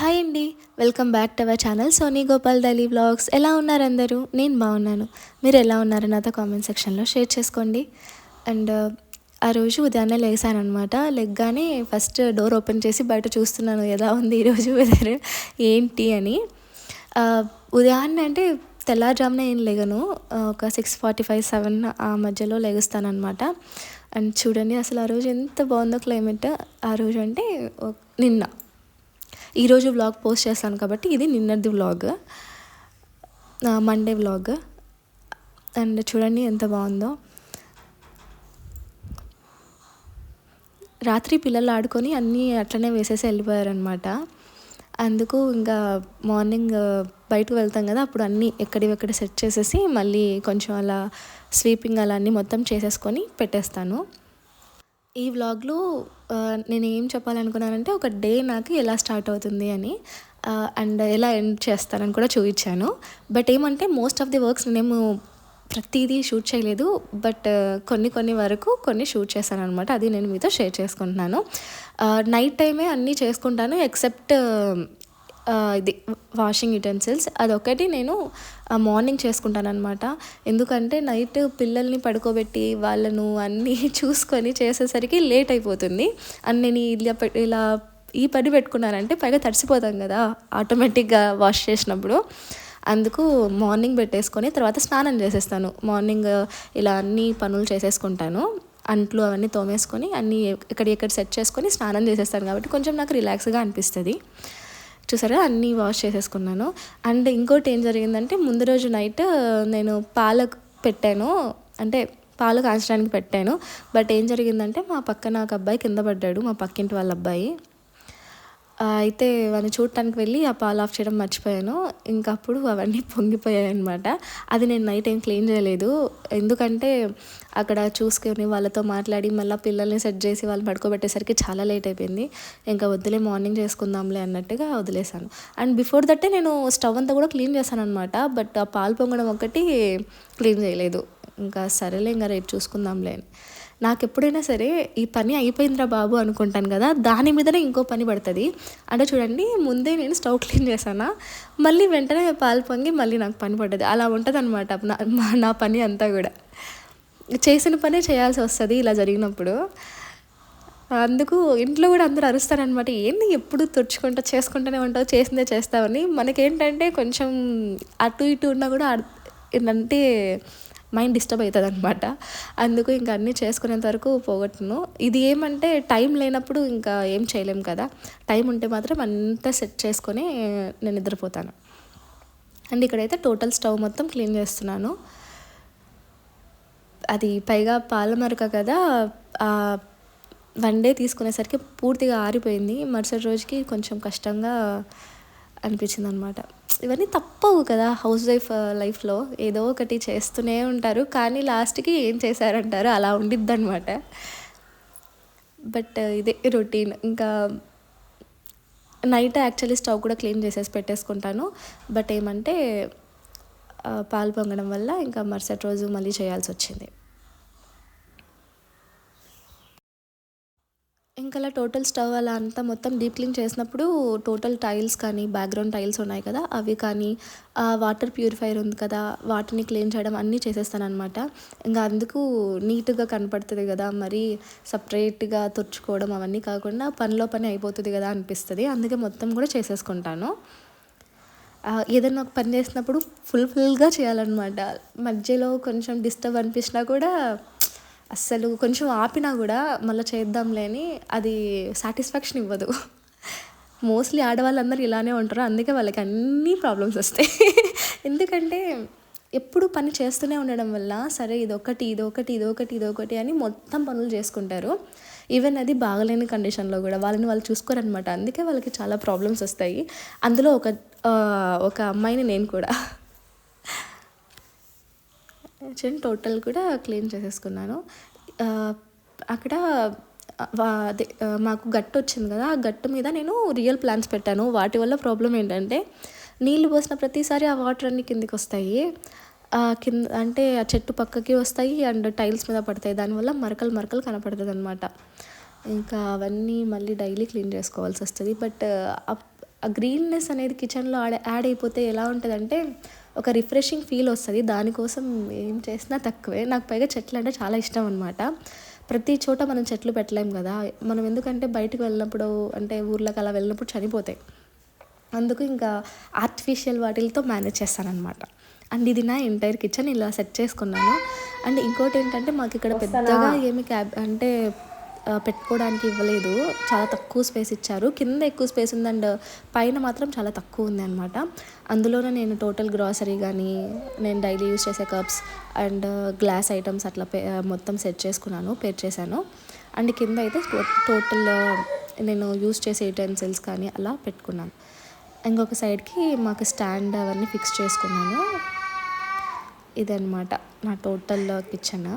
Hi అండి welcome back to our channel Sony Gopal daily blogs ఎలా ఉన్నారు అందరూ? నేను బాగున్నాను. మీరు ఎలా ఉన్నారు నాతో కామెంట్ సెక్షన్లో షేర్ చేసుకోండి. అండ్ ఆ రోజు ఉదయాన్నే లేసానమాట లెగ్గానే ఫస్ట్ డోర్ ఓపెన్ చేసి బయట చూస్తున్నాను ఎలా ఉంది ఈరోజు వెదర్ ఏంటి అని. ఉదయాన్నే అంటే తెల్లారుజామున ఏం లేగను. ఒక సిక్స్ ఫార్టీ ఫైవ్ సెవెన్ ఆ మధ్యలో లెగుస్తానమాట అండ్ చూడండి అసలు ఆ రోజు ఎంత బాగుందో క్లైమేట్ ఆ రోజు అంటే ఓ- నిన్న. ఈరోజు వ్లాగ్ పోస్ట్ చేస్తాను కాబట్టి ఇది నిన్నటిది వ్లాగ్ మండే వ్లాగ్ అండ్ చూడండి ఎంత బాగుందో. రాత్రి పిల్లలు ఆడుకొని అన్నీ అట్లనే వేసేసి వెళ్ళిపోయారనమాట అందుకు ఇంకా మార్నింగ్ బయటకు వెళ్తాం కదా అప్పుడు అన్నీ ఎక్కడివెక్కడ సెట్ చేసేసి మళ్ళీ కొంచెం అలా స్వీపింగ్ అలా అన్నీ మొత్తం చేసేసుకొని పెట్టేస్తాను. ఈ వ్లాగ్లో నేను ఏం చెప్పాలనుకున్నానంటే ఒక డే నాకు ఎలా స్టార్ట్ అవుతుంది అని అండ్ ఎలా ఎండ్ చేస్తానని కూడా చూపించాను. బట్ ఏమంటే మోస్ట్ ఆఫ్ ది వర్క్స్ నేను ప్రతిదీ షూట్ చేయలేదు. బట్ కొన్ని కొన్ని వరకు కొన్ని షూట్ చేశాను అనమాట అది నేను మీతో షేర్ చేసుకుంటున్నాను. నైట్ టైమే అన్నీ చేసుకుంటాను ఎక్సెప్ట్ ఇది వాషింగ్ యుటెన్సిల్స్ అదొకటి నేను మార్నింగ్ చేసుకుంటాను అనమాట ఎందుకంటే నైట్ పిల్లల్ని పడుకోబెట్టి వాళ్ళను అన్నీ చూసుకొని చేసేసరికి లేట్ అయిపోతుంది. అండ్ నేను ఇలా ఇలా ఈ పని పెట్టుకున్నానంటే పైగా తడిసిపోతాం కదా ఆటోమేటిక్గా వాష్ చేసినప్పుడు. అందుకు మార్నింగ్ పెట్టేసుకొని తర్వాత స్నానం చేసేస్తాను. మార్నింగ్ ఇలా అన్ని పనులు చేసేసుకుంటాను. అంట్లు అవన్నీ తోమేసుకొని అన్నీ ఎక్కడ ఎక్కడ సెట్ చేసుకొని స్నానం చేసేస్తాను కాబట్టి కొంచెం నాకు రిలాక్స్గా అనిపిస్తుంది. చూసారా? అన్నీ వాష్ చేసేసుకున్నాను. అండ్ ఇంకోటి ఏం జరిగిందంటే ముందు రోజు నైట్ నేను పాలకు పెట్టాను. అంటే పాలు కాంచడానికి పెట్టాను. బట్ ఏం జరిగిందంటే మా పక్కన ఒక అబ్బాయి కింద పడ్డాడు. మా పక్కింటి వాళ్ళ అబ్బాయి. అయితే వాడిని చూడటానికి వెళ్ళి ఆ పాలు ఆఫ్ చేయడం మర్చిపోయాను. ఇంకా అప్పుడు అవన్నీ పొంగిపోయాయి అనమాట అది నేను నైట్ ఏం క్లీన్ చేయలేదు. ఎందుకంటే అక్కడ చూసుకొని వాళ్ళతో మాట్లాడి మళ్ళీ పిల్లల్ని సెట్ చేసి వాళ్ళు పడుకోబెట్టేసరికి చాలా లేట్ అయిపోయింది. ఇంకా వద్దులే మార్నింగ్ చేసుకుందాంలే అన్నట్టుగా వదిలేసాను అండ్ బిఫోర్ దట్టే నేను స్టవ్ అంతా కూడా క్లీన్ చేశాను అనమాట బట్ ఆ పాలు పొంగడం ఒకటి క్లీన్ చేయలేదు. ఇంకా సరేలే ఇంకా రేపు చూసుకుందాంలే అని. నాకు ఎప్పుడైనా సరే ఈ పని అయిపోయిందిరా బాబు అనుకుంటాను కదా దాని మీదనే ఇంకో పని పడుతుంది. అంటే చూడండి ముందే నేను స్టవ్ క్లీన్ చేశానా మళ్ళీ వెంటనే పాలు పొంగి మళ్ళీ నాకు పని పడ్డది. అలా ఉంటుంది అనమాట నా నా పని అంతా కూడా. చేసిన పనే చేయాల్సి వస్తుంది ఇలా జరిగినప్పుడు. అందుకు ఇంట్లో కూడా అందరూ అరుస్తారనమాట ఏంది ఎప్పుడు తుడుచుకుంటా చేసుకుంటూనే ఉంటావు చేసిందే చేస్తావని? మనకేంటంటే కొంచెం అటు ఇటు ఉన్నా కూడా అంటే మైండ్ డిస్టర్బ్ అవుతుంది అనమాట అందుకు ఇంకా అన్నీ చేసుకునేంత వరకు పోగొట్టును. ఇది ఏమంటే టైం లేనప్పుడు ఇంకా ఏం చేయలేం కదా. టైం ఉంటే మాత్రం అంతా సెట్ చేసుకొని నేను నిద్రపోతాను. అండ్ ఇక్కడైతే టోటల్ స్టవ్ మొత్తం క్లీన్ చేస్తున్నాను. అది పైగా పాలమరక కదా వన్ డే తీసుకునేసరికి పూర్తిగా ఆరిపోయింది. మరుసటి రోజుకి కొంచెం కష్టంగా అనిపించింది అనమాట ఇవన్నీ తప్పవు కదా హౌస్ వైఫ్ లైఫ్లో. ఏదో ఒకటి చేస్తూనే ఉంటారు. కానీ లాస్ట్కి ఏం చేశారంటారు అలా ఉండిద్ది అనమాట బట్ ఇదే రొటీన్. ఇంకా నైట్ యాక్చువల్లీ స్టవ్ కూడా క్లీన్ చేసేసి పెట్టేసుకుంటాను. బట్ ఏమంటే పాలు పొంగడం వల్ల ఇంకా మరుసటి రోజు మళ్ళీ చేయాల్సి వచ్చింది. ఇంకా అలా టోటల్ స్టవ్ అలా అంతా మొత్తం డీప్ క్లీన్ చేసినప్పుడు టోటల్ టైల్స్ కానీ బ్యాక్గ్రౌండ్ టైల్స్ ఉన్నాయి కదా అవి కానీ వాటర్ ప్యూరిఫైర్ ఉంది కదా వాటిని క్లీన్ చేయడం అన్నీ చేసేస్తానమాట ఇంకా అందుకు నీట్గా కనపడుతుంది కదా మరి సపరేట్గా తుడుచుకోవడం అవన్నీ కాకుండా పనిలో పని అయిపోతుంది కదా అనిపిస్తుంది. అందుకే మొత్తం కూడా చేసేసుకుంటాను. ఏదైనా ఒక పని చేసినప్పుడు ఫుల్ ఫుల్గా చేయాలన్నమాట. మధ్యలో కొంచెం డిస్టర్బ్ అనిపించినా కూడా అస్సలు కొంచెం ఆపినా కూడా మళ్ళీ చేద్దాంలే అని అది సాటిస్ఫాక్షన్ ఇవ్వదు. మోస్ట్లీ ఆడవాళ్ళందరూ ఇలానే ఉంటారు. అందుకే వాళ్ళకి అన్ని ప్రాబ్లమ్స్ వస్తాయి. ఎందుకంటే ఎప్పుడు పని చేస్తూనే ఉండడం వల్ల సరే ఇదొకటి ఇదొకటి ఇదొకటి ఇదొకటి అని మొత్తం పనులు చేసుకుంటారు. ఈవెన్ అది బాగలేని కండిషన్లో కూడా వాళ్ళని వాళ్ళు చూసుకోరనమాట అందుకే వాళ్ళకి చాలా ప్రాబ్లమ్స్ వస్తాయి. అందులో ఒక ఒక అమ్మాయిని నేను కూడా. చూడండి టోటల్ కూడా క్లీన్ చేసేసుకున్నాను. అక్కడ అదే మాకు గట్టు వచ్చింది కదా ఆ గట్టు మీద నేను రియల్ ప్లాన్స్ పెట్టాను. వాటి వల్ల ప్రాబ్లం ఏంటంటే నీళ్ళు పోసిన ప్రతిసారి ఆ వాటర్ అన్ని కిందికి వస్తాయి. కింద అంటే ఆ చెట్టు పక్కకి వస్తాయి అండ్ టైల్స్ మీద పడతాయి. దానివల్ల మరకలు మరకలు కనపడుతుంది అనమాట ఇంకా అవన్నీ మళ్ళీ డైలీ క్లీన్ చేసుకోవాల్సి వస్తుంది. బట్ ఆ గ్రీన్నెస్ అనేది కిచెన్లో యాడ్ యాడ్ అయిపోతే ఎలా ఉంటుందంటే ఒక రిఫ్రెషింగ్ ఫీల్ వస్తుంది. దానికోసం ఏం చేసినా తక్కువే. నాకు పైగా చెట్లు అంటే చాలా ఇష్టం అనమాట ప్రతి చోట మనం చెట్లు పెట్టలేం కదా. మనం ఎందుకంటే బయటకు వెళ్ళినప్పుడు అంటే ఊర్లోకి అలా వెళ్ళినప్పుడు చనిపోతాయి. అందుకు ఇంకా ఆర్టిఫిషియల్ వాటిలతో మేనేజ్ చేస్తానన్నమాట. అండ్ ఇది నా ఎంటైర్ కిచెన్ ఇలా సెట్ చేసుకున్నాను. అండ్ ఇంకోటి ఏంటంటే మాకు ఇక్కడ పెద్దగా ఏమి క్యాబ్ అంటే పెట్టుకోవడానికి ఇవ్వలేదు. చాలా తక్కువ స్పేస్ ఇచ్చారు. కింద ఎక్కువ స్పేస్ ఉంది అండ్ పైన మాత్రం చాలా తక్కువ ఉంది అనమాట అందులోనే నేను టోటల్ గ్రాసరీ కానీ నేను డైలీ యూస్ చేసే కప్స్ అండ్ గ్లాస్ ఐటమ్స్ అట్లా పే మొత్తం సెట్ చేసుకున్నాను పేర్ చేశాను. అండ్ కింద అయితే టోటల్ నేను యూస్ చేసే యూటెన్సిల్స్ కానీ అలా పెట్టుకున్నాను. ఇంకొక సైడ్కి మాకు స్టాండ్ అవన్నీ ఫిక్స్ చేసుకున్నాను. ఇదనమాట నా టోటల్ కిచెన్.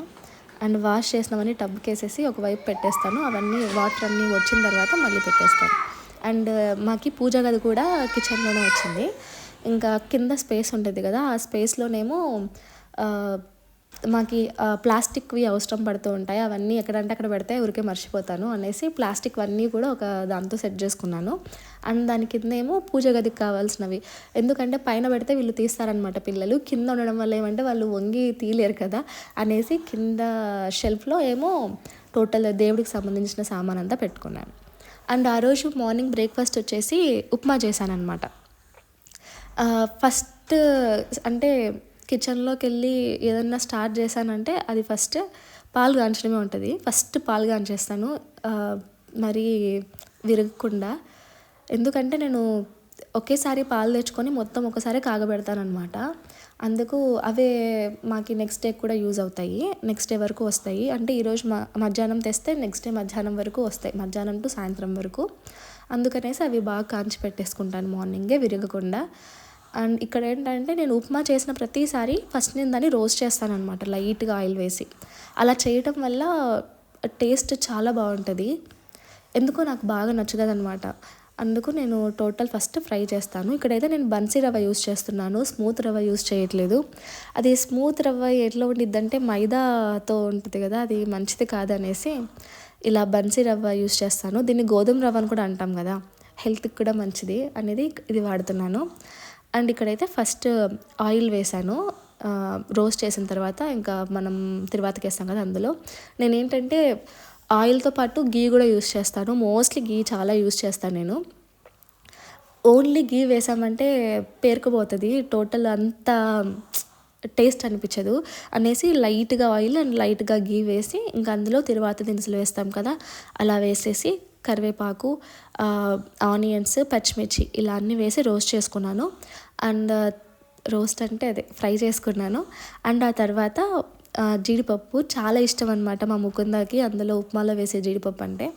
అండ్ వాష్ చేసినవన్నీ టబ్కి వేసేసి ఒకవైపు పెట్టేస్తాను. అవన్నీ వాటర్ అన్నీ వచ్చిన తర్వాత మళ్ళీ పెట్టేస్తాను. అండ్ మాకి పూజ గది కూడా కిచెన్లోనే వచ్చింది. ఇంకా కింద స్పేస్ ఉంటుంది కదా ఆ స్పేస్లోనేమో మాకి ప్లాస్టిక్వి అవసరం పడుతూ ఉంటాయి. అవన్నీ ఎక్కడంటే అక్కడ పెడితే ఊరికే మర్చిపోతాను అనేసి ప్లాస్టిక్ అన్నీ కూడా ఒక దాంతో సెట్ చేసుకున్నాను. అండ్ దాని కింద ఏమో పూజ గదికి కావాల్సినవి. ఎందుకంటే పైన పెడితే వీళ్ళు తీస్తారనమాట పిల్లలు. కింద ఉండడం వల్ల ఏమంటే వాళ్ళు వంగి తీయలేరు కదా అనేసి కింద షెల్ఫ్లో ఏమో టోటల్ దేవుడికి సంబంధించిన సామాన్ అంతా పెట్టుకున్నాను. అండ్ ఆ రోజు మార్నింగ్ బ్రేక్ఫాస్ట్ వచ్చేసి ఉప్మా చేశానన్నమాట. ఫస్ట్ అంటే కిచెన్లోకి వెళ్ళి ఏదన్నా స్టార్ట్ చేశానంటే అది ఫస్ట్ పాలు కాంచడమే ఉంటుంది. ఫస్ట్ పాలు కాంచేస్తాను. మరి విరగకుండా. ఎందుకంటే నేను ఒకేసారి పాలు తెచ్చుకొని మొత్తం ఒకసారి కాగబెడతానమాట అందుకు అవే మాకి నెక్స్ట్ డే కూడా యూజ్ అవుతాయి. నెక్స్ట్ డే వరకు వస్తాయి. అంటే ఈరోజు మా మధ్యాహ్నం తెస్తే నెక్స్ట్ డే మధ్యాహ్నం వరకు వస్తాయి. మధ్యాహ్నం టు సాయంత్రం వరకు. అందుకనేసి అవి బాగా కాంచి పెట్టేసుకుంటాను మార్నింగే విరగకుండా. అండ్ ఇక్కడ ఏంటంటే నేను ఉప్మా చేసిన ప్రతిసారి ఫస్ట్ నేను దాన్ని రోస్ట్ చేస్తాను అనమాట లైట్గా ఆయిల్ వేసి. అలా చేయటం వల్ల టేస్ట్ చాలా బాగుంటుంది. ఎందుకో నాకు బాగా నచ్చుతుంది అనమాట అందుకు నేను టోటల్ ఫస్ట్ ఫ్రై చేస్తాను. ఇక్కడైతే నేను బన్సీ రవ్వ యూస్ చేస్తున్నాను. స్మూత్ రవ్వ యూస్ చేయట్లేదు. అది స్మూత్ రవ్వ ఎట్లా ఉండిద్దంటే మైదాతో ఉంటుంది కదా అది మంచిది కాదనేసి ఇలా బన్సీ రవ్వ యూస్ చేస్తాను. దీన్ని గోధుమ రవ్వ అని కూడా అంటాం కదా హెల్త్కి కూడా మంచిది అనేది ఇది వాడుతున్నాను. అండ్ ఇక్కడైతే ఫస్ట్ um, ఆయిల్ వేసాను రోస్ట్ చేసిన తర్వాత ఇంకా మనం తిరువాతకి వేస్తాం కదా అందులో. నేను ఏంటంటే ఆయిల్తో పాటు గీ కూడా యూస్ చేస్తాను. మోస్ట్లీ గీ చాలా యూస్ చేస్తాను నేను. ఓన్లీ గీ వేసామంటే పేరుకుపోతుంది. టోటల్ అంతా టేస్ట్ అనిపించదు. అనేసి లైట్గా ఆయిల్ అండ్ లైట్గా గీ వేసి ఇంకా అందులో తిరువాత దినుసులు వేస్తాం కదా అలా వేసేసి కరివేపాకు ఆనియన్స్ పచ్చిమిర్చి ఇలా అన్నీ వేసి రోస్ట్ చేసుకున్నాను. అండ్ రోస్ట్ అంటే అదే ఫ్రై చేసుకున్నాను. అండ్ ఆ తర్వాత జీడిపప్పు చాలా ఇష్టం అనమాట మా ముకుందాకి. అందులో ఉప్మాలో వేసే జీడిపప్పు అంటే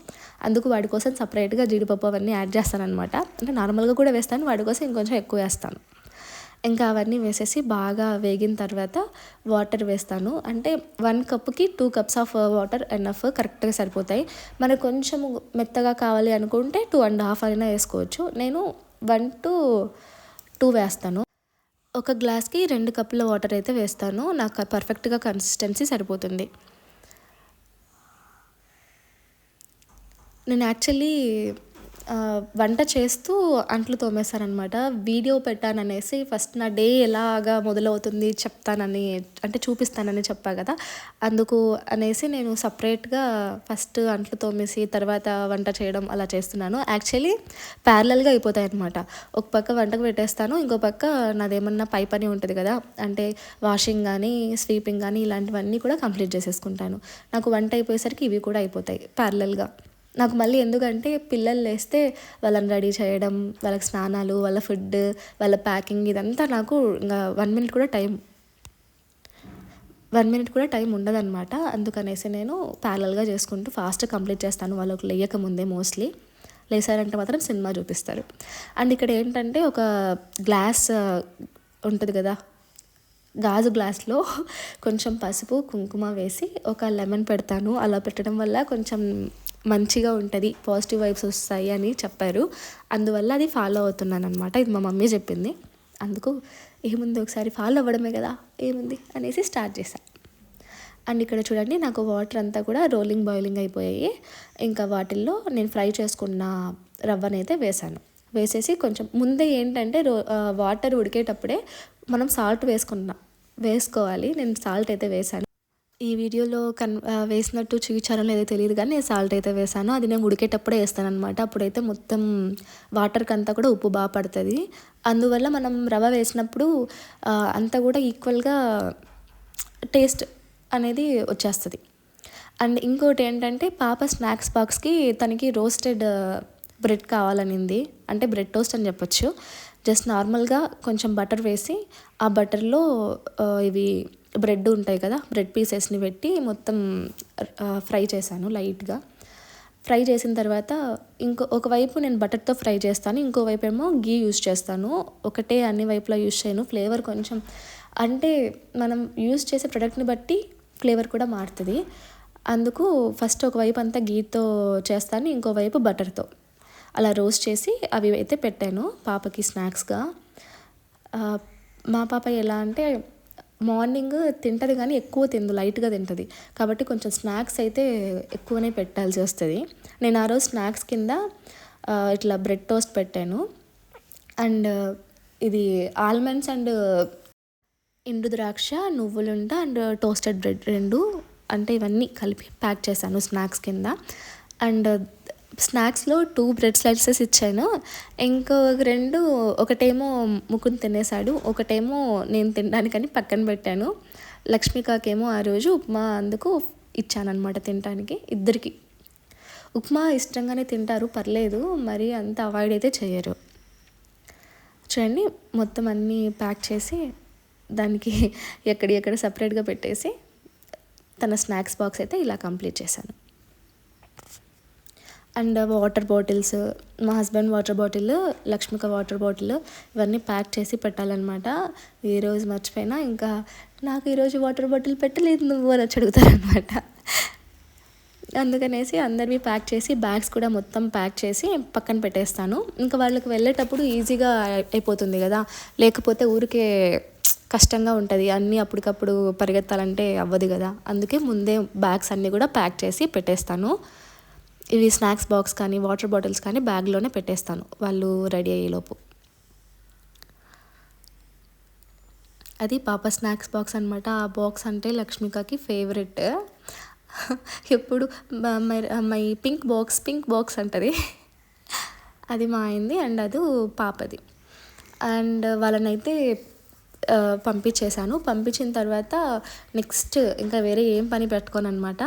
అందుకు వాడి కోసం సపరేట్గా జీడిపప్పు అవన్నీ యాడ్ చేస్తానమాట అంటే నార్మల్గా కూడా వేస్తాను వాడి కోసం ఇంకొంచెం ఎక్కువ వేస్తాను. ఇంకా అవన్నీ వేసేసి బాగా వేగిన తర్వాత వాటర్ వేస్తాను. అంటే one కప్కి two cups of water enough కరెక్ట్గా సరిపోతాయి. మనకు కొంచెం మెత్తగా కావాలి అనుకుంటే టూ అండ్ హాఫ్ అయినా వేసుకోవచ్చు. నేను వన్ టు టూ వేస్తాను. ఒక గ్లాస్కి రెండు కప్పుల వాటర్ అయితే వేస్తాను. నాకు పర్ఫెక్ట్గా కన్సిస్టెన్సీ సరిపోతుంది. నేను యాక్చువల్లీ వంట చేస్తూ అంట్లు తోమేశారనమాట వీడియో పెట్టాననేసి ఫస్ట్ నా డే ఎలాగా మొదలవుతుంది చెప్తానని అంటే చూపిస్తానని చెప్పా కదా. అందుకు అనేసి నేను సపరేట్గా ఫస్ట్ అంట్లు తోమేసి తర్వాత వంట చేయడం అలా చేస్తున్నాను. యాక్చువల్లీ ప్యారలల్గా అయిపోతాయి అనమాట ఒక పక్క వంటకు పెట్టేస్తాను ఇంకో పక్క నాదేమన్నా పై పని ఉంటుంది కదా అంటే వాషింగ్ కానీ స్వీపింగ్ కానీ ఇలాంటివన్నీ కూడా కంప్లీట్ చేసేసుకుంటాను. నాకు వంట అయిపోయేసరికి ఇవి కూడా అయిపోతాయి ప్యారలల్గా. నాకు మళ్ళీ ఎందుకంటే పిల్లలు లేస్తే వాళ్ళని రెడీ చేయడం వాళ్ళకి స్నానాలు వాళ్ళ ఫుడ్ వాళ్ళ ప్యాకింగ్ ఇదంతా నాకు ఇంకా వన్ మినిట్ కూడా టైం వన్ మినిట్ కూడా టైం ఉండదన్నమాట. అందుకనేసి నేను ప్యారల్గా చేసుకుంటూ ఫాస్ట్ కంప్లీట్ చేస్తాను. వాళ్ళకి లేయక ముందే మోస్ట్లీ లేసారంటే మాత్రం సినిమా చూపిస్తారు. అండ్ ఇక్కడ ఏంటంటే ఒక గ్లాస్ ఉంటుంది కదా గాజు గ్లాస్లో కొంచెం పసుపు కుంకుమ వేసి ఒక లెమన్ పెడతాను. అలా పెట్టడం వల్ల కొంచెం మంచిగా ఉంటుంది పాజిటివ్ వైబ్స్ వస్తాయి అని చెప్పారు. అందువల్ల అది ఫాలో అవుతున్నాను అనమాట ఇది మా మమ్మీ చెప్పింది. అందుకు ఏముంది ఒకసారి ఫాలో అవ్వడమే కదా ఏముంది అనేసి స్టార్ట్ చేశాను అండ్ ఇక్కడ చూడండి నాకు వాటర్ అంతా కూడా రోలింగ్ బాయిలింగ్ అయిపోయాయి. ఇంకా వాటిల్లో నేను ఫ్రై చేసుకున్న రవ్వనైతే వేశాను. వేసేసి కొంచెం ముందే ఏంటంటే రో వాటర్ ఉడికేటప్పుడే మనం సాల్ట్ వేసుకున్నాం వేసుకోవాలి. నేను సాల్ట్ అయితే వేసాను ఈ వీడియోలో కన్ వేసినట్టు చూపించారో లేదో తెలియదు కానీ నేను సాల్ట్ అయితే వేసాను. అది నేను ఉడికేటప్పుడే వేస్తాను అనమాట అప్పుడైతే మొత్తం వాటర్కి అంతా కూడా ఉప్పు బాగా పడుతుంది. అందువల్ల మనం రవ వేసినప్పుడు అంతా కూడా ఈక్వల్గా టేస్ట్ అనేది వచ్చేస్తుంది. అండ్ ఇంకోటి ఏంటంటే పాప స్నాక్స్ బాక్స్కి తనకి రోస్టెడ్ బ్రెడ్ కావాలనింది. అంటే బ్రెడ్ టోస్ట్ అని చెప్పొచ్చు. జస్ట్ నార్మల్గా కొంచెం బటర్ వేసి ఆ బటర్లో ఇవి బ్రెడ్ ఉంటాయి కదా బ్రెడ్ పీసెస్ని పెట్టి మొత్తం ఫ్రై చేశాను లైట్గా. ఫ్రై చేసిన తర్వాత ఇంకో ఒకవైపు నేను బటర్తో ఫ్రై చేస్తాను ఇంకోవైపు ఏమో గీ యూస్ చేస్తాను. ఒకటే అన్ని వైపులా యూస్ చేయను ఫ్లేవర్ కొంచెం అంటే మనం యూస్ చేసే ప్రొడక్ట్ని బట్టి ఫ్లేవర్ కూడా మారుతుంది. అందుకు ఫస్ట్ ఒకవైపు అంతా గీతో చేస్తాను ఇంకోవైపు బటర్తో. అలా రోస్ట్ చేసి అవి అయితే పెట్టాను పాపకి స్నాక్స్గా. మా పాప ఎలా అంటే మార్నింగ్ తింటుంది కానీ ఎక్కువ తిందు లైట్గా తింటుంది. కాబట్టి కొంచెం స్నాక్స్ అయితే ఎక్కువనే పెట్టాల్సి వస్తుంది. నేను ఆ రోజు స్నాక్స్ కింద ఇట్లా బ్రెడ్ టోస్ట్ పెట్టాను. అండ్ ఇది ఆల్మండ్స్ అండ్ ఎండు ద్రాక్ష నువ్వులుంట అండ్ టోస్టెడ్ బ్రెడ్ రెండు. అంటే ఇవన్నీ కలిపి ప్యాక్ చేశాను స్నాక్స్ కింద. అండ్ స్నాక్స్లో టూ బ్రెడ్ స్లైసెస్ ఇచ్చాను. ఇంకో రెండు ఒకటేమో ముకుంద్ తినేసాడు ఒకటేమో నేను తినడానికని పక్కన పెట్టాను. లక్ష్మికాకేమో ఆ రోజు ఉప్మా అందుకు ఇచ్చానమాట తినడానికి ఇద్దరికి. ఉప్మా ఇష్టంగానే తింటారు పర్లేదు మరి అంత అవాయిడ్ అయితే చేయరు. చూడండి మొత్తం అన్నీ ప్యాక్ చేసి దానికి ఎక్కడి ఎక్కడ సపరేట్గా పెట్టేసి తన స్నాక్స్ బాక్స్ అయితే ఇలా కంప్లీట్ చేశాను. అండ్ వాటర్ బాటిల్స్ మా husband water bottle Lakshmika water bottle ఇవన్నీ ప్యాక్ చేసి పెట్టాలన్నమాట. ఈరోజు మర్చిపోయినా ఇంకా నాకు ఈరోజు వాటర్ బాటిల్ పెట్టలేదు నువ్వు అని వచ్చి అడుగుతారనమాట అందుకనేసి అందరివి ప్యాక్ చేసి బ్యాగ్స్ కూడా మొత్తం ప్యాక్ చేసి పక్కన పెట్టేస్తాను. ఇంకా వాళ్ళకి వెళ్ళేటప్పుడు ఈజీగా అయిపోతుంది కదా. లేకపోతే ఊరికే కష్టంగా ఉంటుంది. అన్నీ అప్పటికప్పుడు పరిగెత్తాలంటే అవ్వదు కదా. అందుకే ముందే బ్యాగ్స్ అన్నీ కూడా ప్యాక్ చేసి పెట్టేస్తాను. ఇవి స్నాక్స్ బాక్స్ కానీ వాటర్ బాటిల్స్ కానీ బ్యాగ్లోనే పెట్టేస్తాను. వాళ్ళు రెడీ అయ్యేలోపు. అది పాప స్నాక్స్ బాక్స్ అనమాట ఆ బాక్స్ అంటే లక్ష్మికకి ఫేవరెట్. ఎప్పుడు my pink box pink box అంటది. అది మా అయింది అండ్ అది పాపది. అండ్ వాళ్ళనైతే పంపించేశాను. పంపించిన తర్వాత నెక్స్ట్ ఇంకా వేరే ఏం పని పెట్టుకోను అనమాట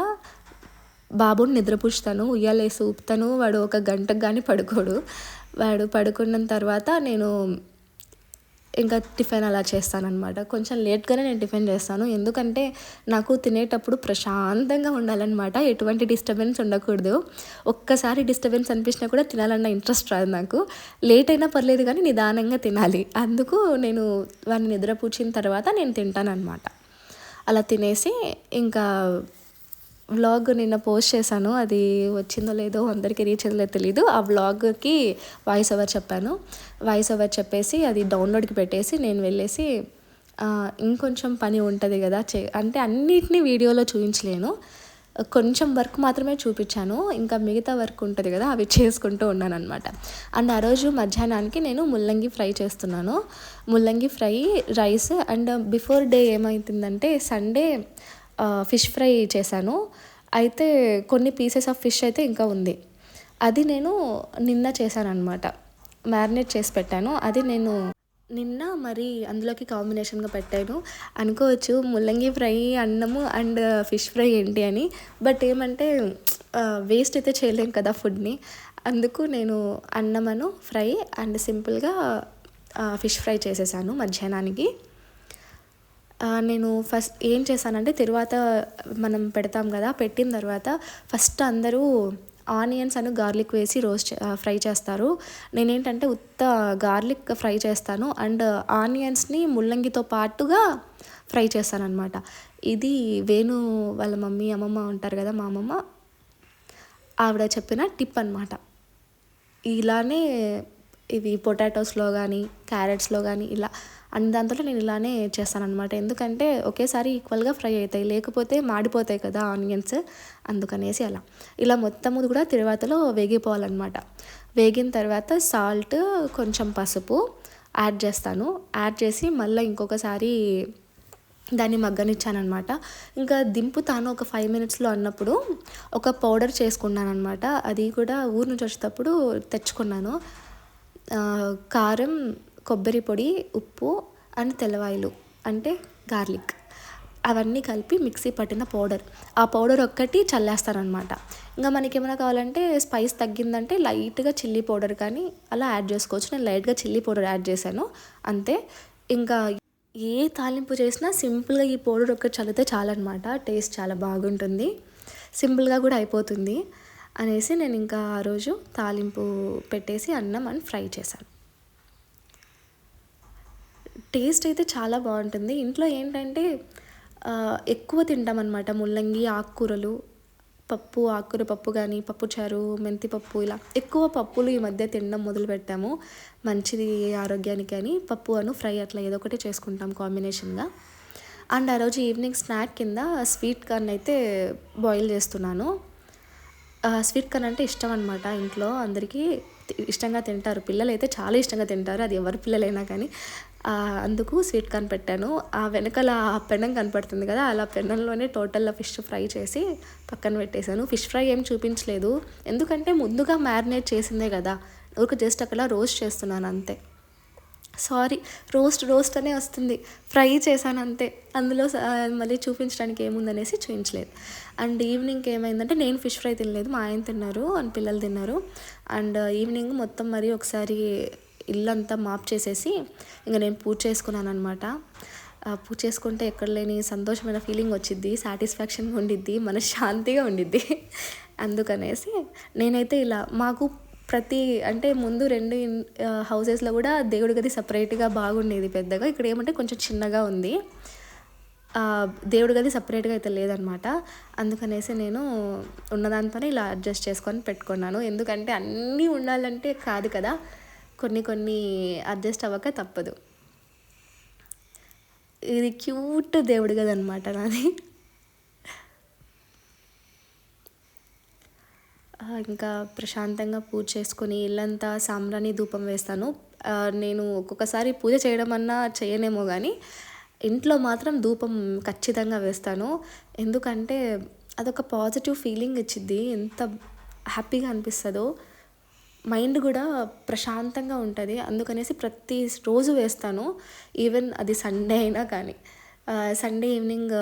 బాబుని నిద్రపుచ్చుతాను ఉయ్యాలేసి ఊపుతాను వాడు ఒక గంటకు కానీ పడుకోడు. వాడు పడుకున్న తర్వాత నేను ఇంకా టిఫిన్ అలా చేస్తానన్నమాట. కొంచెం లేట్గానే నేను టిఫిన్ చేస్తాను. ఎందుకంటే నాకు తినేటప్పుడు ప్రశాంతంగా ఉండాలన్నమాట. ఎటువంటి డిస్టర్బెన్స్ ఉండకూడదు. ఒక్కసారి డిస్టర్బెన్స్ అనిపించినా కూడా తినాలన్న ఇంట్రెస్ట్ రాదు నాకు. లేట్ అయినా పర్లేదు కానీ నిదానంగా తినాలి. అందుకు నేను వాడిని నిద్రపూచిన తర్వాత నేను తింటానన్నమాట. అలా తినేసి ఇంకా వ్లాగ్ నిన్న పోస్ట్ చేశాను. అది వచ్చిందో లేదో అందరికీ రీచ్ అయ్యో తెలీదు. ఆ వ్లాగ్కి వాయిస్ ఓవర్ చెప్పాను. వాయిస్ ఓవర్ చెప్పేసి అది డౌన్లోడ్కి పెట్టేసి నేను వెళ్ళేసి ఇంకొంచెం పని ఉంటుంది కదా చే అంటే అన్నిటినీ వీడియోలో చూపించలేను కొంచెం వర్క్ మాత్రమే చూపించాను. ఇంకా మిగతా వర్క్ ఉంటుంది కదా అవి చేసుకుంటూ ఉన్నాను అనమాట అండ్ ఆ రోజు మధ్యాహ్నానికి నేను ముల్లంగి ఫ్రై చేస్తున్నాను. ముల్లంగి fry rice and before day ఏమవుతుందంటే సండే ఫిష్ ఫ్రై చేశాను. అయితే కొన్ని పీసెస్ ఆఫ్ ఫిష్ అయితే ఇంకా ఉంది. అది నేను నిన్న చేశాను అనమాట మ్యారినేట్ చేసి పెట్టాను. అది నేను నిన్న మరి అందులోకి కాంబినేషన్గా పెట్టాను. అనుకోవచ్చు ముల్లంగి ఫ్రై అన్నము అండ్ ఫిష్ ఫ్రై ఏంటి అని. బట్ ఏమంటే వేస్ట్ అయితే చేయలేం కదా ఫుడ్ని. అందుకు నేను అన్నమను ఫ్రై అండ్ సింపుల్గా ఫిష్ ఫ్రై చేసేసాను మధ్యాహ్నానికి. నేను ఫస్ట్ ఏం చేశానంటే తరువాత మనం పెడతాం కదా పెట్టిన తర్వాత ఫస్ట్ అందరూ ఆనియన్స్ అని గార్లిక్ వేసి రోస్ట్ ఫ్రై చేస్తారు. నేనేంటంటే ఉత్త గార్లిక్ ఫ్రై చేస్తాను అండ్ ఆనియన్స్ని ముల్లంగితో పాటుగా ఫ్రై చేస్తాను అనమాట ఇది వేణు వాళ్ళ మమ్మీ అమ్మమ్మ ఉంటారు కదా మా అమ్మమ్మ ఆవిడ చెప్పిన టిప్ అనమాట ఇలానే ఇవి పొటాటోస్లో కానీ క్యారెట్స్లో కానీ ఇలా అండ్ దాంతో నేను ఇలానే చేస్తానమాట ఎందుకంటే ఒకేసారి ఈక్వల్గా ఫ్రై అవుతాయి లేకపోతే మాడిపోతాయి కదా ఆనియన్స్ అందుకనేసి అలా. ఇలా మొత్తము కూడా తిరువాతలో వేగిపోవాలన్నమాట. వేగిన తర్వాత సాల్ట్ కొంచెం పసుపు యాడ్ చేస్తాను. యాడ్ చేసి మళ్ళీ ఇంకొకసారి దాన్ని మగ్గనిచ్చానమాట ఇంకా దింపుతాను ఒక ఫైవ్ మినిట్స్లో అన్నప్పుడు ఒక పౌడర్ చేసుకున్నాను అనమాట అది కూడా ఊరు నుంచి వచ్చేటప్పుడు తెచ్చుకున్నాను. కారం కొబ్బరి పొడి ఉప్పు అండ్ తెల్లవాయిలు అంటే గార్లిక్. అవన్నీ కలిపి మిక్సీ పట్టిన పౌడర్. ఆ పౌడర్ ఒక్కటి చల్లేస్తారనమాట ఇంకా మనకి ఏమైనా కావాలంటే స్పైస్ తగ్గిందంటే లైట్గా చిల్లీ పౌడర్ కానీ అలా యాడ్ చేసుకోవచ్చు. నేను లైట్గా చిల్లీ పౌడర్ యాడ్ చేశాను. అంతే. ఇంకా ఏ తాలింపు చేసినా సింపుల్గా ఈ పౌడర్ ఒక్కటి చల్లితే చాలన్నమాట. టేస్ట్ చాలా బాగుంటుంది. సింపుల్గా కూడా అయిపోతుంది అనేసి నేను ఇంకా ఆ రోజు తాలింపు పెట్టేసి అన్నం అని ఫ్రై చేశాను. టేస్ట్ అయితే చాలా బాగుంటుంది. ఇంట్లో ఏంటంటే ఎక్కువ తింటామన్నమాట. ముల్లంగి ఆకుకూరలు పప్పు ఆకుకూర పప్పు కానీ పప్పుచారు మెంతిపప్పు ఇలా ఎక్కువ పప్పులు ఈ మధ్య తినడం మొదలుపెట్టాము మంచిది ఆరోగ్యానికి అని పప్పు అను ఫ్రై అట్లా ఏదో ఒకటి చేసుకుంటాం కాంబినేషన్గా అండ్ ఆ రోజు ఈవినింగ్ స్నాక్ కింద స్వీట్ కార్న్ అయితే బాయిల్ చేస్తున్నాను. స్వీట్ కార్న్ అంటే ఇష్టం అనమాట ఇంట్లో. అందరికీ ఇష్టంగా తింటారు. పిల్లలు అయితే చాలా ఇష్టంగా తింటారు. అది ఎవరి పిల్లలైనా కానీ అందుకు స్వీట్ కార్న్ పెట్టాను. ఆ వెనకాల ఆ పెనం కనపడుతుంది కదా అలా పెనంలోనే టోటల్లో ఫిష్ ఫ్రై చేసి పక్కన పెట్టేశాను. ఫిష్ ఫ్రై ఏం చూపించలేదు. ఎందుకంటే ముందుగా మ్యారినేట్ చేసిందే కదా ఊరికి జస్ట్ అక్కడ రోస్ట్ చేస్తున్నాను అంతే. సారీ రోస్ట్ రోస్ట్ అనే వస్తుంది. ఫ్రై చేశాను అంతే. అందులో మళ్ళీ చూపించడానికి ఏముందనేసి చూపించలేదు. అండ్ ఈవినింగ్ ఏమైందంటే నేను ఫిష్ ఫ్రై తినలేదు. మా ఆయన తిన్నారు అండ్ పిల్లలు తిన్నారు. అండ్ ఈవినింగ్ మొత్తం మరి ఒకసారి ఇల్లంతా మాప్ చేసేసి ఇంకా నేను పూజ చేసుకున్నాను అనమాట పూజ చేసుకుంటే ఎక్కడ లేని సంతోషమైన ఫీలింగ్ వచ్చిద్ది సాటిస్ఫాక్షన్గా ఉండిద్ది మనశ్శాంతిగా ఉండిద్ది. అందుకనేసి నేనైతే ఇలా మాకు ప్రతి అంటే ముందు రెండు హౌసెస్లో కూడా దేవుడి గది సపరేట్గా బాగుండేది పెద్దగా. ఇక్కడ ఏమంటే కొంచెం చిన్నగా ఉంది. దేవుడి గది సపరేట్గా అయితే లేదనమాట అందుకనేసి నేను ఉన్నదాంతోనే ఇలా అడ్జస్ట్ చేసుకొని పెట్టుకున్నాను. ఎందుకంటే అన్నీ ఉండాలంటే కాదు కదా. కొన్ని కొన్ని అడ్జస్ట్ అవ్వక తప్పదు. ఇది క్యూట్ దేవుడు కదనమాట నాది. ఇంకా ప్రశాంతంగా పూజ చేసుకొని ఇల్లంతా సాంబ్రాణి ధూపం వేస్తాను. నేను ఒక్కొక్కసారి పూజ చేయడం అన్నా చేయనేమో కానీ ఇంట్లో మాత్రం ధూపం ఖచ్చితంగా వేస్తాను. ఎందుకంటే అదొక పాజిటివ్ ఫీలింగ్ ఇచ్చిద్ది. ఎంత హ్యాపీగా అనిపిస్తుందో. మైండ్ కూడా ప్రశాంతంగా ఉంటుంది. అందుకనేసి ప్రతి రోజు వేస్తాను. ఈవెన్ అది సండే అయినా కానీ. సండే ఈవినింగ్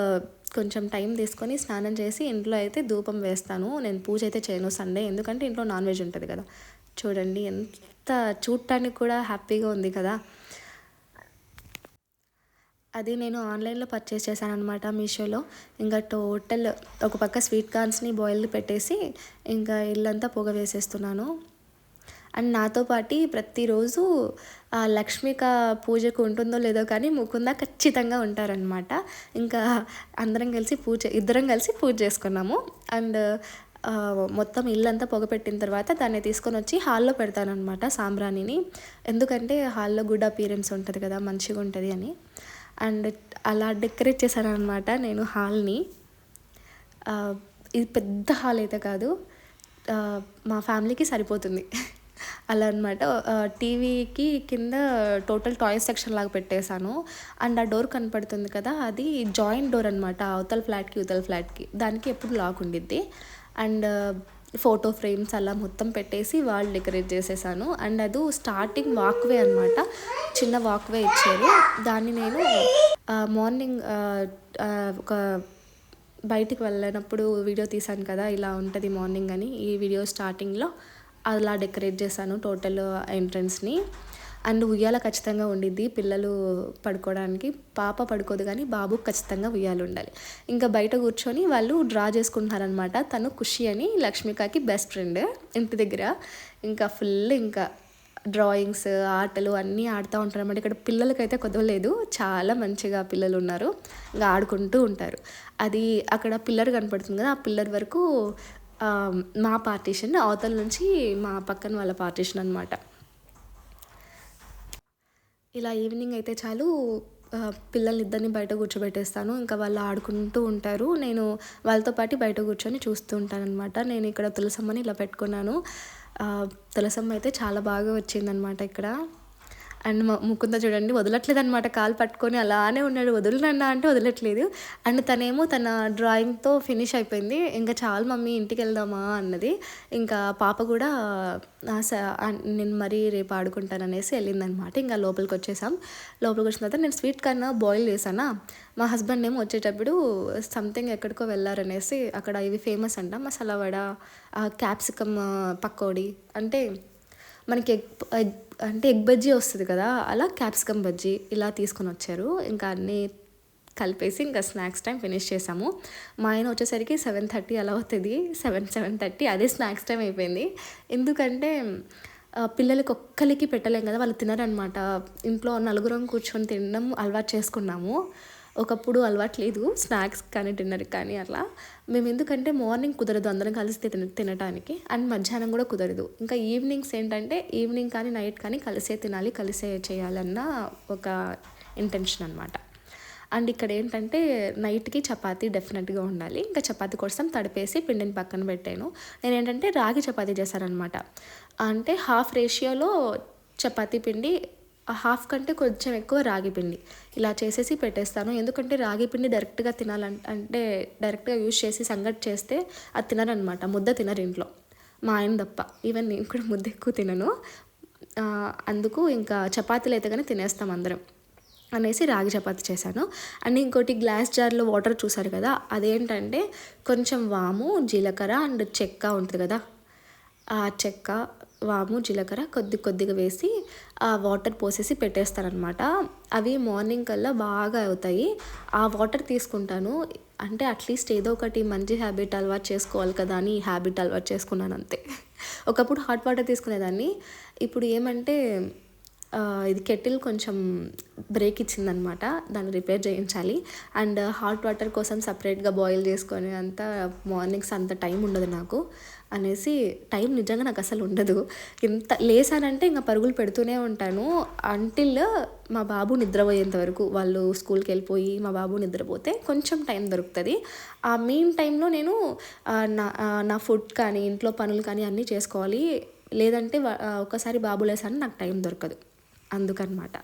కొంచెం టైం తీసుకొని స్నానం చేసి ఇంట్లో అయితే ధూపం వేస్తాను. నేను పూజ అయితే చేయను సండే. ఎందుకంటే ఇంట్లో నాన్ వెజ్ ఉంటుంది కదా. చూడండి ఎంత చూడటానికి కూడా హ్యాపీగా ఉంది కదా. అది నేను ఆన్లైన్లో పర్చేస్ చేశాను అనమాట మీషోలో. ఇంకా టోటల్ ఒక పక్క స్వీట్ కార్న్స్ని బాయిల్ పెట్టేసి ఇంకా ఇల్లంతా పొగ వేసేస్తున్నాను. అండ్ నాతో పాటు ప్రతిరోజు లక్ష్మిక పూజకు ఉంటుందో లేదో కానీ ముకుంద ఖచ్చితంగా ఉంటారనమాట ఇంకా అందరం కలిసి పూజ ఇద్దరం కలిసి పూజ చేసుకున్నాము. అండ్ మొత్తం ఇల్లంతా పొగ పెట్టిన తర్వాత దాన్ని తీసుకొని వచ్చి హాల్లో పెడతానమాట సాంబ్రాణిని. ఎందుకంటే హాల్లో గుడ్ అపీరెన్స్ ఉంటుంది కదా మంచిగా ఉంటుంది అని. అండ్ అలా డెకరేట్ చేశాను అనమాట నేను హాల్ని. ఇది పెద్ద హాల్ అయితే కాదు. మా ఫ్యామిలీకి సరిపోతుంది. అలా అనమాట టీవీకి కింద టోటల్ టాయ్స్ సెక్షన్ లాగా పెట్టేశాను. అండ్ ఆ డోర్ కనపడుతుంది కదా అది జాయింట్ డోర్ అనమాట అవతల ఫ్లాట్కి ఇవతల ఫ్లాట్కి. దానికి ఎప్పుడు లాక్ ఉండిద్ది. అండ్ ఫోటో ఫ్రేమ్స్ అలా మొత్తం పెట్టేసి వాళ్ళు డెకరేట్ చేసేసాను. అండ్ అది స్టార్టింగ్ వాక్వే అనమాట చిన్న వాక్వే ఇచ్చారు. దాన్ని నేను మార్నింగ్ ఒక బయటికి వెళ్ళినప్పుడు వీడియో తీశాను కదా ఇలా ఉంటుంది మార్నింగ్ అని ఈ వీడియో స్టార్టింగ్లో. అలా డెకరేట్ చేశాను టోటల్ ఎంట్రన్స్ని. అండ్ ఉయ్యాల ఖచ్చితంగా ఉండిద్ది పిల్లలు పడుకోవడానికి. పాప పడుకోదు కానీ బాబు ఖచ్చితంగా ఉయ్యాలు ఉండాలి. ఇంకా బయట కూర్చొని వాళ్ళు డ్రా చేసుకుంటున్నారనమాట తను ఖుషి అని లక్ష్మికాకి బెస్ట్ ఫ్రెండ్ ఇంటి దగ్గర. ఇంకా ఫుల్ ఇంకా డ్రాయింగ్స్ ఆటలు అన్నీ ఆడుతూ ఉంటారు అనమాట ఇక్కడ పిల్లలకైతే కొదవలేదు చాలా మంచిగా పిల్లలు ఉన్నారు. ఇంకా ఆడుకుంటూ ఉంటారు. అది అక్కడ పిల్లర్ కనపడుతుంది కదా ఆ పిల్లర్ వరకు మా పార్టీషన్ అవతల నుంచి మా పక్కన వాళ్ళ పార్టీషన్ అనమాట ఇలా ఈవినింగ్ అయితే చాలు పిల్లల్ని ఇద్దరిని బయట కూర్చోబెట్టేస్తాను. ఇంకా వాళ్ళు ఆడుకుంటూ ఉంటారు. నేను వాళ్ళతో పాటు బయట కూర్చొని చూస్తూ ఉంటాను అనమాట నేను ఇక్కడ తులసమ్మని ఇలా పెట్టుకున్నాను. తులసమ్మ అయితే చాలా బాగా వచ్చిందనమాట ఇక్కడ. అండ్ ముకుంద చూడండి వదలట్లేదు అనమాట కాలు పట్టుకొని అలానే ఉన్నాడు. వదలనన్నా అంటే వదలట్లేదు. అండ్ తనేమో తన డ్రాయింగ్తో ఫినిష్ అయిపోయింది. ఇంకా చాలు మమ్మీ ఇంటికి వెళ్దామా అన్నది. ఇంకా పాప కూడా నేను మరీ రేపు ఆడుకుంటాను అనేసి వెళ్ళిందనమాట ఇంకా లోపలికి వచ్చేసాం. లోపలికి వచ్చిన తర్వాత నేను స్వీట్ కన్నా బాయిల్ చేశానా? మా హస్బెండ్ ఏమో వచ్చేటప్పుడు సంథింగ్ ఎక్కడికో వెళ్ళారనేసి అక్కడ ఇవి ఫేమస్ అంట. మసాలా వడ క్యాప్సికమ్ పకోడీ. అంటే మనకి ఎగ్ అంటే ఎగ్ బజ్జీ వస్తుంది కదా అలా క్యాప్సికమ్ బజ్జీ ఇలా తీసుకొని వచ్చారు. ఇంకా అన్నీ కలిపేసి ఇంకా స్నాక్స్ టైం ఫినిష్ చేసాము. మా ఆయన వచ్చేసరికి సెవెన్ థర్టీ అలా అవుతుంది. సెవెన్ సెవెన్ థర్టీ అదే స్నాక్స్ టైం అయిపోయింది. ఎందుకంటే పిల్లలకి ఒక్కరికి పెట్టలేం కదా వాళ్ళు తినరనమాట. ఇంట్లో నలుగురం కూర్చొని తినడం అలవాటు చేసుకున్నాము. ఒకప్పుడు అలవాటు లేదు. స్నాక్స్ కానీ డిన్నర్ కానీ అట్లా. మేము ఎందుకంటే మార్నింగ్ కుదరదు. అందరం కలిసి తిన తినడానికి అండ్ మధ్యాహ్నం కూడా కుదరదు. ఇంకా ఈవినింగ్స్ ఏంటంటే ఈవినింగ్ కానీ నైట్ కానీ కలిసే తినాలి కలిసే చేయాలన్న ఒక ఇంటెన్షన్ అనమాట అండ్ ఇక్కడ ఏంటంటే నైట్కి చపాతీ డెఫినెట్గా ఉండాలి. ఇంకా చపాతీ కోసం తడిపేసి పిండిని పక్కన పెట్టాను. నేను ఏంటంటే రాగి చపాతీ చేశానమాట అంటే హాఫ్ రేషియోలో చపాతీ పిండి హాఫ్ కంటే కొంచెం ఎక్కువ రాగి పిండి. ఇలా చేసేసి పెట్టేస్తాను. ఎందుకంటే రాగి పిండి డైరెక్ట్గా తినాలంటే అంటే డైరెక్ట్గా యూజ్ చేసి సంగటి చేస్తే అది తినరనమాట. ముద్ద తినరు ఇంట్లో. మా ఆయన తప్ప. ఈవెన్ నేను కూడా ముద్ద ఎక్కువ తినను. అందుకు ఇంకా చపాతీలు అయితే కానీ తినేస్తాం అందరం. అనేసి రాగి చపాతి చేశాను. అండ్ ఇంకోటి గ్లాస్ జార్లో వాటర్ చూసారు కదా? అదేంటంటే కొంచెం వాము జీలకర్ర అండ్ చెక్క ఉంటుంది కదా? ఆ చెక్క వాము జీలకర్ర కొద్ది కొద్దిగా వేసి ఆ వాటర్ పోసేసి పెట్టేస్తారనమాట అవి మార్నింగ్ కల్లా బాగా అవుతాయి. ఆ వాటర్ తీసుకుంటాను. అంటే అట్లీస్ట్ ఏదో ఒకటి మంచి హ్యాబిట్ అలవాటు చేసుకోవాలి కదా అని హ్యాబిట్ అలవాటు చేసుకున్నాను అంతే. ఒకప్పుడు హాట్ వాటర్ తీసుకునేదాన్ని. ఇప్పుడు ఏమంటే ఇది కెటిల్ కొంచెం బ్రేక్ ఇచ్చిందనమాట దాన్ని రిపేర్ చేయించాలి. అండ్ హాట్ వాటర్ కోసం సపరేట్గా బాయిల్ చేసుకొని అంతా మార్నింగ్స్ అంత టైం ఉండదు నాకు. అనేసి టైం నిజంగా నాకు అసలు ఉండదు. ఇంత లేసానంటే ఇంకా పరుగులు పెడుతూనే ఉంటాను. అంటిల్ మా బాబు నిద్రపోయేంత వరకు వాళ్ళు స్కూల్కి వెళ్ళిపోయి మా బాబు నిద్రపోతే కొంచెం టైం దొరుకుతుంది. ఆ మెయిన్ టైంలో నేను నా నా ఫుడ్ కానీ ఇంట్లో పనులు కానీ అన్నీ చేసుకోవాలి. లేదంటే ఒకసారి బాబు లేసాను నాకు టైం దొరకదు. అందుకనమాట.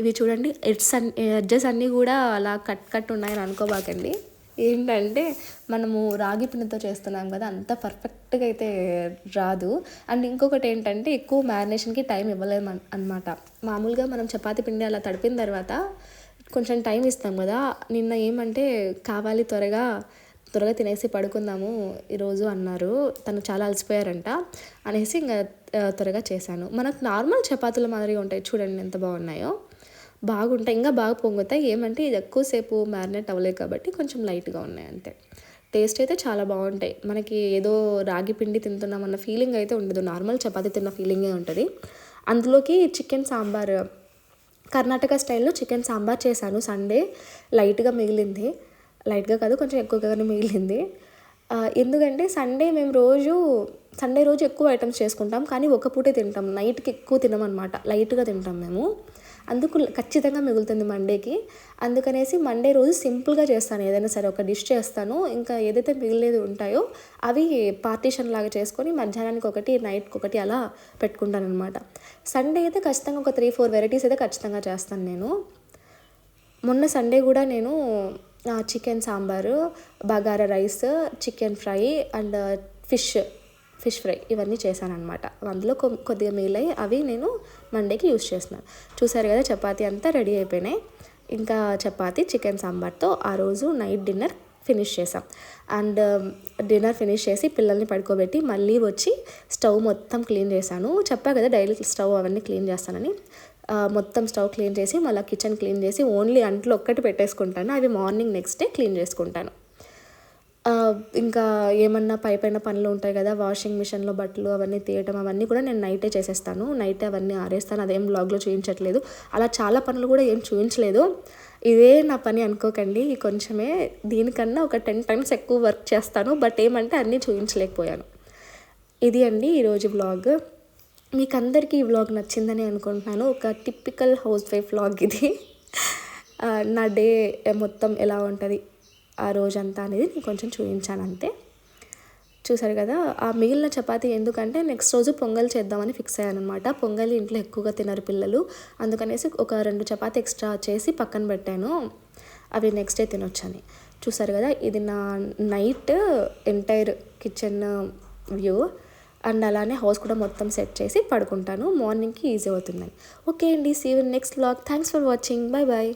ఇవి చూడండి ఎడ్స్ అన్ని ఎడ్జెస్ అన్నీ కూడా అలా కట్ కట్ ఉన్నాయని అనుకోబాకండి. ఏంటంటే మనము రాగి పిండితో చేస్తున్నాం కదా అంత పర్ఫెక్ట్గా అయితే రాదు. అండ్ ఇంకొకటి ఏంటంటే ఎక్కువ మ్యారినేషన్కి టైం ఇవ్వలేము అనమాట మామూలుగా మనం చపాతి పిండి అలా తడిపిన తర్వాత కొంచెం టైం ఇస్తాం కదా నిన్న ఏమంటే కావాలి త్వరగా త్వరగా తినేసి పడుకుందాము ఈరోజు అన్నారు. తను చాలా అలసిపోయారంట అనేసి ఇంకా త్వరగా చేశాను. మనకు నార్మల్ చపాతీల మాదిరిగా ఉంటాయి చూడండి ఎంత బాగున్నాయో. బాగుంటాయి ఇంకా బాగా పొంగుతాయి. ఏమంటే ఇది ఎక్కువసేపు మ్యారినేట్ అవ్వలేదు కాబట్టి కొంచెం లైట్గా ఉన్నాయి అంతే. టేస్ట్ అయితే చాలా బాగుంటాయి. మనకి ఏదో రాగి పిండి తింటున్నామన్న ఫీలింగ్ అయితే ఉండదు. నార్మల్ చపాతీ తిన్న ఫీలింగే ఉంటుంది. అందులోకి చికెన్ సాంబార్. కర్ణాటక స్టైల్లో చికెన్ సాంబార్ చేశాను. సండే లైట్గా మిగిలింది. లైట్గా కాదు కొంచెం ఎక్కువగానే మిగిలింది. ఎందుకంటే సండే మేము రోజు సండే రోజు ఎక్కువ ఐటమ్స్ చేసుకుంటాం కానీ ఒక పూటే తింటాం. నైట్కి ఎక్కువ తినమన్నమాట. లైట్గా తింటాం మేము. అందుకు ఖచ్చితంగా మిగులుతుంది మండేకి. అందుకనేసి మండే రోజు సింపుల్గా చేస్తాను. ఏదైనా సరే ఒక డిష్ చేస్తాను. ఇంకా ఏదైతే మిగిలేదు ఉంటాయో అవి పార్టీషన్ లాగా చేసుకొని మధ్యాహ్నానికి ఒకటి నైట్కి ఒకటి అలా పెట్టుకుంటాను అనమాట సండే అయితే ఖచ్చితంగా ఒక త్రీ ఫోర్ వెరైటీస్ అయితే ఖచ్చితంగా చేస్తాను నేను. మొన్న సండే కూడా నేను chicken sambar bagara rice chicken fry and fish fish fry ఇవన్నీ చేశాను అనమాట అందులో కొద్దిగా మిగిలాయి అవి నేను మండేకి యూస్ చేస్తున్నాను చూసారు కదా చపాతీ అంతా రెడీ అయిపోయినాయి. ఇంకా చపాతి చికెన్ సాంబార్తో ఆ రోజు నైట్ డిన్నర్ ఫినిష్ చేసాం అండ్ డిన్నర్ ఫినిష్ చేసి పిల్లల్ని పడుకోబెట్టి మళ్ళీ వచ్చి స్టవ్ మొత్తం క్లీన్ చేశాను. చెప్పా కదా డైలీ స్టవ్ అవన్నీ క్లీన్ చేస్తానని. మొత్తం స్టవ్ క్లీన్ చేసి మళ్ళీ కిచెన్ క్లీన్ చేసి ఓన్లీ అంట్లు ఒక్కటి పెట్టేసుకుంటాను. అవి మార్నింగ్ నెక్స్ట్ డే క్లీన్ చేసుకుంటాను. ఇంకా ఏమన్నా పై పైన పనులు ఉంటాయి కదా వాషింగ్ మిషన్లో బట్టలు అవన్నీ తీయటం అవన్నీ కూడా నేను నైటే చేసేస్తాను. నైటే అవన్నీ ఆరేస్తాను. అదేం బ్లాగ్లో చూపించట్లేదు అలా చాలా పనులు కూడా ఏం చూపించలేదు ఇదే నా పని అనుకోకండి. కొంచెమే దీనికన్నా ఒక టెన్ టైమ్స్ ఎక్కువ వర్క్ చేస్తాను. బట్ ఏమంటే అన్నీ చూపించలేకపోయాను ఇది అండి ఈరోజు బ్లాగ్ మీకు అందరికీ ఈ వ్లాగ్ నచ్చిందని అనుకుంటున్నాను. ఒక టిపికల్ హౌస్ వైఫ్ వ్లాగ్ ఇది. నా డే మొత్తం ఎలా ఉంటుంది ఆ రోజంతా అనేది నేను కొంచెం చూపించాను అంతే. చూసారు కదా ఆ మిగిలిన చపాతీ ఎందుకంటే నెక్స్ట్ రోజు పొంగల్ చేద్దామని ఫిక్స్ అయ్యాను అనమాట పొంగల్ ఇంట్లో ఎక్కువగా తినరు పిల్లలు. అందుకనేసి ఒక రెండు చపాతీ ఎక్స్ట్రా చేసి పక్కన పెట్టాను. అవి నెక్స్ట్ డే తినొచ్చని. చూసారు కదా ఇది నా night entire kitchen view and అలానే హౌస్ కూడా మొత్తం సెట్ చేసి పడుకుంటాను. మార్నింగ్కి ఈజీ అవుతుందని. ఓకే అండి see you next blog. Thanks for watching. Bye bye